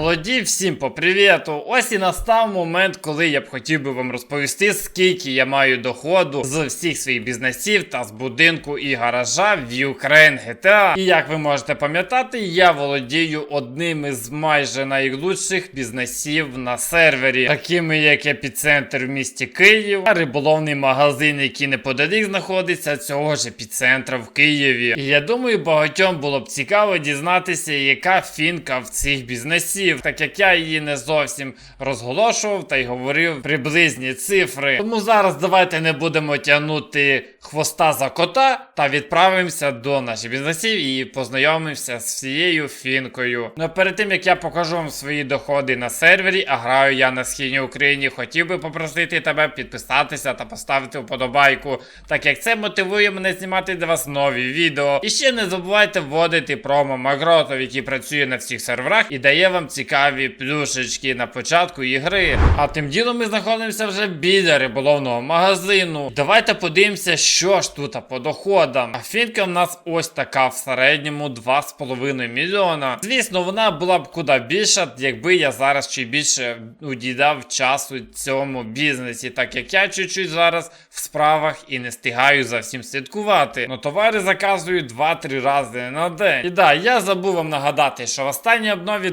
Молоді, всім по привіту! Ось і настав момент, коли я б хотів би вам розповісти, скільки я маю доходу з всіх своїх бізнесів та з будинку і гаража в Ukraine GTA. І як ви можете пам'ятати, я володію одним із майже найлучших бізнесів на сервері, такими як епіцентр в місті Київ, та риболовний магазин, який неподалік знаходиться цього ж епіцентра в Києві. І я думаю, багатьом було б цікаво дізнатися, яка фінка в цих бізнесів, так як я її не зовсім розголошував та й говорив приблизні цифри. Тому зараз давайте не будемо тягнути хвоста за кота та відправимося до наших бізнесів і познайомимося з всією фінкою. Ну а перед тим як я покажу вам свої доходи на сервері, а граю я на східній Україні, хотів би попросити тебе підписатися та поставити вподобайку, так як це мотивує мене знімати для вас нові відео. І ще не забувайте вводити промо Магротов, який працює на всіх серверах і дає вам цікаві плюшечки на початку ігри. А тим ділом ми знаходимося вже біля риболовного магазину. Давайте подивимося, що ж тут по доходам. А фінка в нас ось така в середньому 2,5 мільйона. Звісно, вона була б куди більша, якби я зараз ще більше удідав часу цьому бізнесі, так як я чуть-чуть зараз в справах і не встигаю за всім слідкувати. Ну товари заказую 2-3 рази на день. І да, я забув вам нагадати, що в останній обнові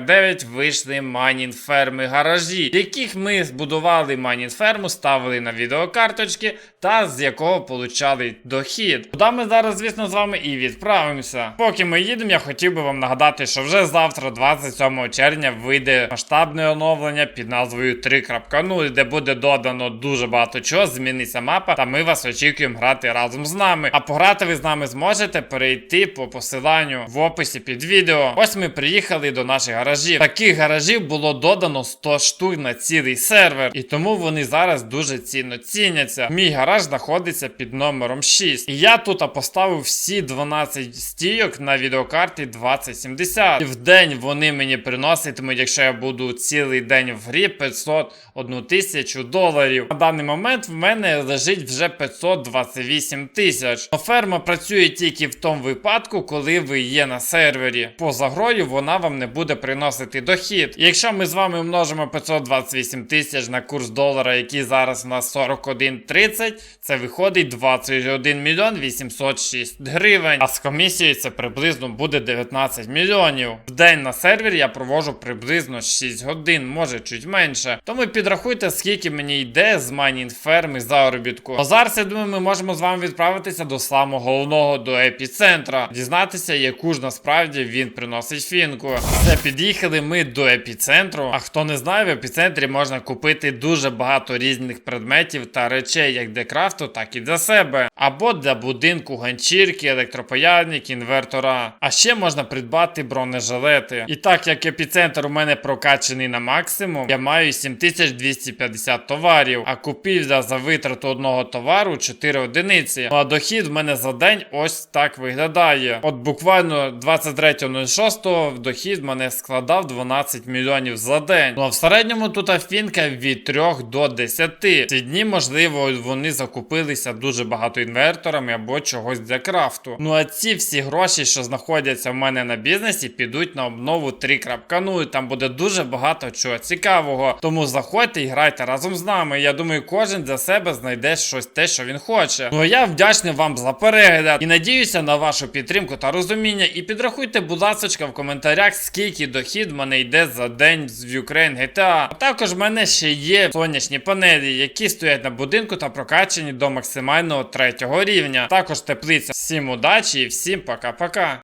2.9 вийшли майнінг ферми гаражі, яких ми збудували майнінг ферму, ставили на відеокарточки та з якого получали дохід. Куди ми зараз, звісно, з вами і відправимося. Поки ми їдемо, я хотів би вам нагадати, що вже завтра, 27 червня, вийде масштабне оновлення під назвою 3.0, де буде додано дуже багато чого, зміниться мапа, та ми вас очікуємо грати разом з нами. А пограти ви з нами зможете перейти по посиланню в описі під відео. Ось ми приїхали до наших гаражів. Таких гаражів було додано 100 штук на цілий сервер, і тому вони зараз дуже цінно ціняться. Мій гараж знаходиться під номером 6. І я тут поставив всі 12 стійок на відеокарті 2070. І в день вони мені приноситимуть, якщо я буду цілий день в грі, 501 тисячу доларів. На даний момент в мене лежить вже 528 тисяч. Но Ферма працює тільки в тому випадку, коли ви є на сервері. Поза грою вона вам не буде приносити дохід. І якщо ми з вами множимо 528 тисяч на курс долара, який зараз у нас 41,30, це виходить 21 мільйон 806 гривень. А з комісією це приблизно буде 19 мільйонів. В день на сервері я провожу приблизно 6 годин, може чуть менше. Тому підрахуйте, скільки мені йде з майнінг ферми заробітку. А зараз я думаю, ми можемо з вами відправитися до самого головного до епіцентра, дізнатися, яку ж насправді він приносить фінку. Все, під'їхали ми до епіцентру. А хто не знає, в епіцентрі можна купити дуже багато різних предметів та речей, як для крафту, так і для себе. Або для будинку, ганчірки, електропаяльник, інвертора. А ще можна придбати бронежилети. І так як епіцентр у мене прокачаний на максимум, я маю 7250 товарів, а купівля за витрату одного товару 4 одиниці. Ну а дохід в мене за день ось так виглядає. От буквально 23.06 дохід в мене складав 12 мільйонів за день. Ну а в середньому тут афінка від 3 до 10. Ці дні, можливо, вони закупилися дуже багато інверторами або чогось для крафту. Ну а ці всі гроші, що знаходяться в мене на бізнесі, підуть на обнову 3.0. Там буде дуже багато чого цікавого. Тому заходьте і грайте разом з нами. Я думаю, кожен для себе знайде щось те, що він хоче. Ну а я вдячний вам за перегляд і надіюся на вашу підтримку та розуміння. І підрахуйте, будь ласка, в коментарях, скільки дохід в мене йде за день з Ukraine GTA. А також в мене ще є сонячні панелі, які стоять на будинку та прокачані до максимального третього рівня. Також теплиця. Всім удачі і всім пока-пока.